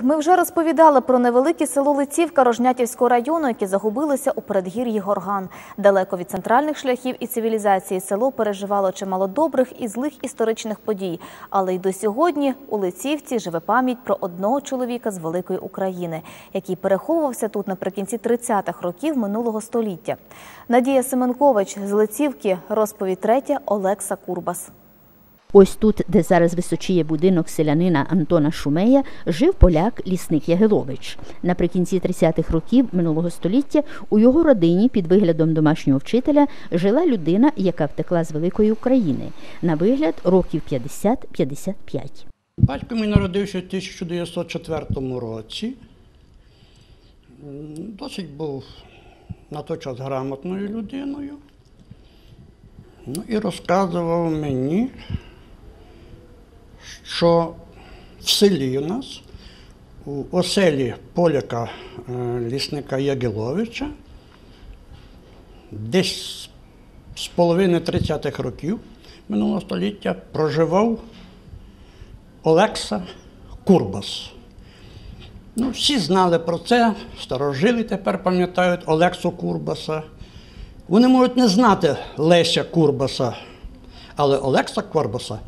Ми вже розповідали про невелике село Лицівка Рожнятівського району, яке загубилося у передгір'ї Горган. Далеко від центральних шляхів і цивілізації село переживало чимало добрих і злих історичних подій. Але й до сьогодні у Лицівці живе пам'ять про одного чоловіка з великої України, який переховувався тут наприкінці 30-х років минулого століття. Надія Семенкович з Лицівки, розповідь третя Олекса Курбас. Ось тут, де зараз височіє будинок селянина Антона Шумея, жив поляк лісник Ягелович. Наприкінці 30-х років минулого століття у його родині під виглядом домашнього вчителя жила людина, яка втекла з великої України. На вигляд років 50-55. Батько мій народився в 1904 році. Досить був на той час грамотною людиною. Ну і розказував мені, що в селі у нас, у оселі поляка е, лісника Ягеловича, десь з половини 30-х років минулого століття проживав Олекса Курбас. Ну, всі знали про це, старожили тепер пам'ятають Олексу Курбаса. Вони можуть не знати Леся Курбаса, але Олекса Курбаса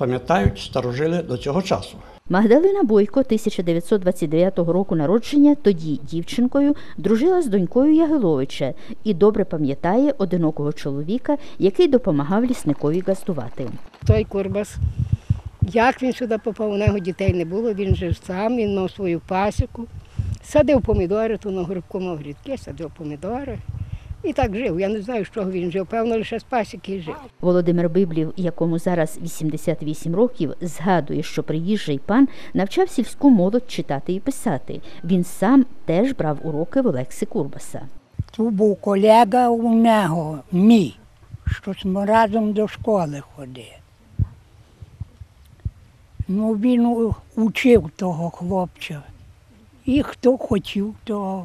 пам'ятають старожили до цього часу. Магдалина Бойко 1929 року народження, тоді дівчинкою, дружила з донькою Ягеловича і добре пам'ятає одинокого чоловіка, який допомагав лісникові газдувати. той Курбас. Як він сюди попав, у нього дітей не було, він жив сам, він мав свою пасіку, садив помідори, то на горбку мав грідки, садив помідори. І так жив. Я не знаю, з чого він жив. Певно, лише з пасіки жив. Володимир Библів, якому зараз 88 років, згадує, що приїжджий пан навчав сільську молодь читати і писати. Він сам теж брав уроки в Олекси Курбаса. Тут був колега у нього, мій, що ми разом до школи ходили. Ну, він учив того хлопця. І хто хотів, то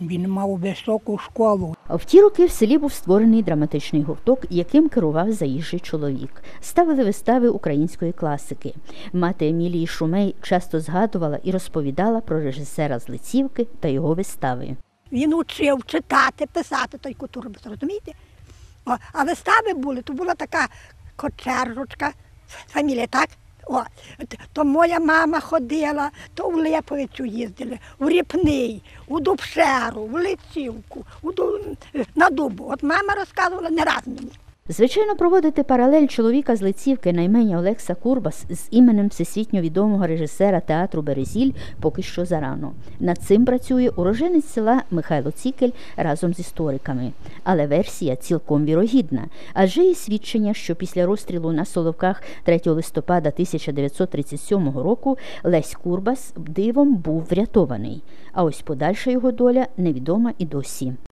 він мав високу школу. В ті роки в селі був створений драматичний гурток, яким керував заїжджий чоловік. Ставили вистави української класики. Мати Емілії Шумей часто згадувала і розповідала про режисера з Лицівки та його вистави. Він учив читати, писати той кутурбус, розумієте? А вистави були, то була така кочержучка, фамілія, так? О, то моя мама ходила, то в Липовицю їздили, у Ріпний, у Дубшеру, в Лицівку, у Дуб... на Дубу. От мама розказувала не раз мені. Звичайно, проводити паралель чоловіка з Лицівки на ім'я Олекса Курбас з іменем всесвітньо відомого режисера театру Березіль поки що зарано. Над цим працює уроженець села Михайло Цікель разом з істориками. Але версія цілком вірогідна, адже є свідчення, що після розстрілу на Соловках 3 листопада 1937 року Лесь Курбас дивом був врятований. А ось подальша його доля невідома і досі.